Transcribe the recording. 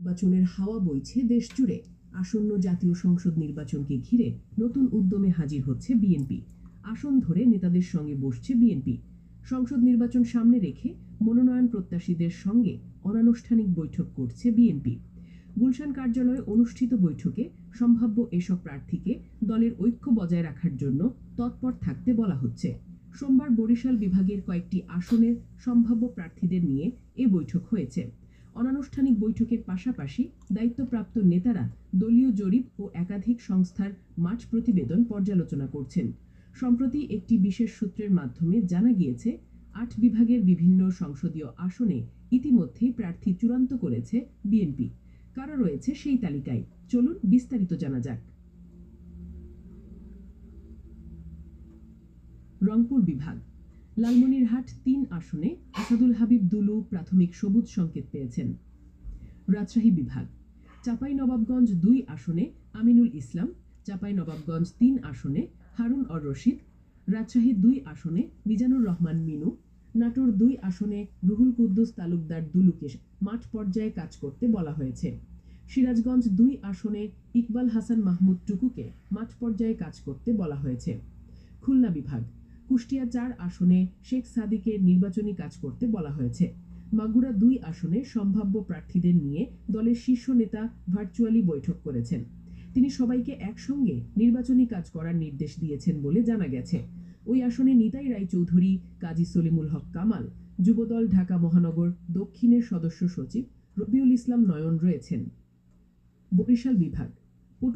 নির্বাচনের হাওয়া বইছে দেশ জুড়ে, আসন্ন জাতীয় সংসদ নির্বাচনকে ঘিরে নতুন উদ্যমে হাজির হচ্ছে বিএনপি। আসন ধরে নেতাদের সঙ্গে বসছে বিএনপি। সংসদ নির্বাচন সামনে রেখে মনোনয়ন প্রত্যাশীদের সঙ্গে অনানুষ্ঠানিক বৈঠক করছে বিএনপি। গুলশান কার্যালয়ে অনুষ্ঠিত বৈঠকে সম্ভাব্য এসব প্রার্থীকে দলের ঐক্য বজায় রাখার জন্য তৎপর থাকতে বলা হচ্ছে। সোমবার বরিশাল বিভাগের কয়েকটি আসনের সম্ভাব্য প্রার্থীদের নিয়ে এ বৈঠক হয়েছে। অনানুষ্ঠানিক বৈঠকের পাশাপাশি দায়িত্বপ্রাপ্ত নেতারা দলীয় জরিপ ও একাধিক সংস্থার মাঠ প্রতিবেদন পর্যালোচনা করছেন। সম্প্রতি একটি বিশেষ সূত্রের মাধ্যমে জানা গিয়েছে, আট বিভাগের বিভিন্ন সংসদীয় আসনে ইতিমধ্যেই প্রার্থী চূড়ান্ত করেছে বিএনপি। কারা রয়েছে সেই তালিকায়? চলুন বিস্তারিত জানা যাক। রংপুর বিভাগ লালমনিরহাট তিন আসনে আসাদুল হাবিব দুলু প্রাথমিক সবুজ সংকেত পেয়েছেন। রাজশাহী বিভাগ চাপাই নবাবগঞ্জ দুই আসনে আমিনুল ইসলাম চাপাই নবাবগঞ্জ তিন আসনে হারুন অর রশিদ, রাজশাহী দুই আসনে মিজানুর রহমান মিনু, নাটোর দুই আসনে রুহুল কুদ্দুস তালুকদার দুলুকে মাঠ পর্যায়ে কাজ করতে বলা হয়েছে। সিরাজগঞ্জ দুই আসনে ইকবাল হাসান মাহমুদ টুকুকে মাঠ পর্যায়ে কাজ করতে বলা হয়েছে। খুলনা বিভাগ কুষ্টিয়া চার আসনে শেখ সাদিকে নির্বাচনী কাজ করতে বলা হয়েছে। মাগুরা দুই আসনে সম্ভাব্য প্রার্থীদের নিয়ে দলের শীর্ষ নেতা ভার্চুয়ালি বৈঠক করেছেন। তিনি সবাইকে একসঙ্গে নির্বাচনী কাজ করার নির্দেশ দিয়েছেন বলে জানা গেছে। ওই আসনে নিতাই রায়চৌধুরী, কাজী সলিমুল হক কামাল, যুবদল ঢাকা মহানগর, দক্ষিণের সদস্য সচিব রবিউল ইসলাম নয়ন রয়েছেন। বরিশাল বিভাগ